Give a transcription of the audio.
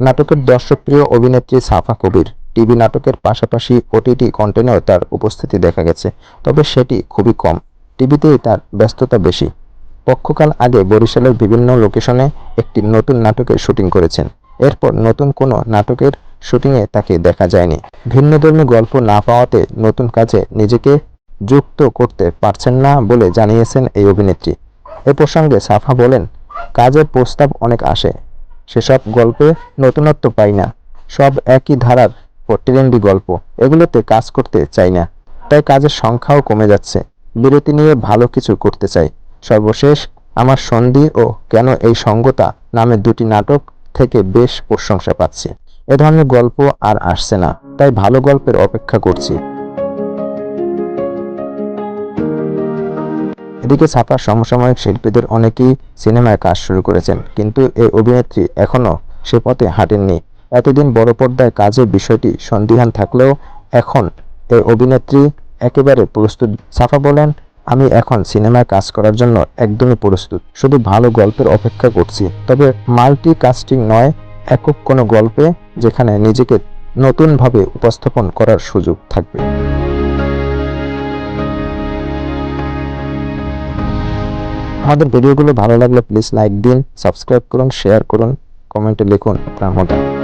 নাটকের দর্শকপ্রিয় অভিনেত্রী সাফা কবির টিভি নাটকের পাশাপাশি ওটিটি কন্টেন্টেও তার উপস্থিতি দেখা গেছে, তবে সেটি খুবই কম। টিভিতেই তার ব্যস্ততা বেশি। পক্ষকাল আগে বরিশালের বিভিন্ন লোকেশনে একটি নতুন নাটকের শুটিং করেছেন। এরপর নতুন কোনো নাটকের শুটিংয়ে তাকে দেখা যায়নি। ভিন্নধর্মী গল্প না পাওয়াতে নতুন কাজে নিজেকে যুক্ত করতে পারছেন না বলে জানিয়েছেন এই অভিনেত্রী। এ প্রসঙ্গে সাফা বলেন, কাজের প্রস্তাব অনেক আসে সেসব গল্পে নতুনত্ব পাই না। সব একই ধারার ট্রেন্ডি গল্প। এগুলোতে কাজ করতে চাই না। তাই কাজের সংখ্যাও কমে যাচ্ছে। বিরতি নিয়ে ভালো কিছু করতে চাই। সর্বশেষ, আমার সন্ধি ও কেন এই সঙ্গতা নামে দুটি নাটক থেকে বেশ প্রশংসা পাচ্ছি। এ ধরনের গল্প আর আসছে না। তাই ভালো গল্পের অপেক্ষা করছি। এদিকে ছাপা সমসাময়িক শিল্পীদের অনেকেই সিনেমায় কাজ শুরু করেছেন, কিন্তু এই অভিনেত্রী এখনও সে পথে হাঁটেননি। এতদিন বড় পর্দায় কাজের বিষয়টি সন্দিহান থাকলেও এখন এই অভিনেত্রী একেবারে প্রস্তুত। সাফা বলেন, আমি এখন সিনেমায় কাজ করার জন্য একদমই প্রস্তুত, শুধু ভালো গল্পের অপেক্ষা করছি। তবে মাল্টি কাস্টিং নয়, একক কোনো গল্পে যেখানে নিজেকে নতুনভাবে উপস্থাপন করার সুযোগ থাকবে। আমাদের ভিডিওগুলো ভালো লাগলে প্লিজ লাইক দিন সাবস্ক্রাইব করুন শেয়ার করুন কমেন্টে লিখুন, আপনার মতামত।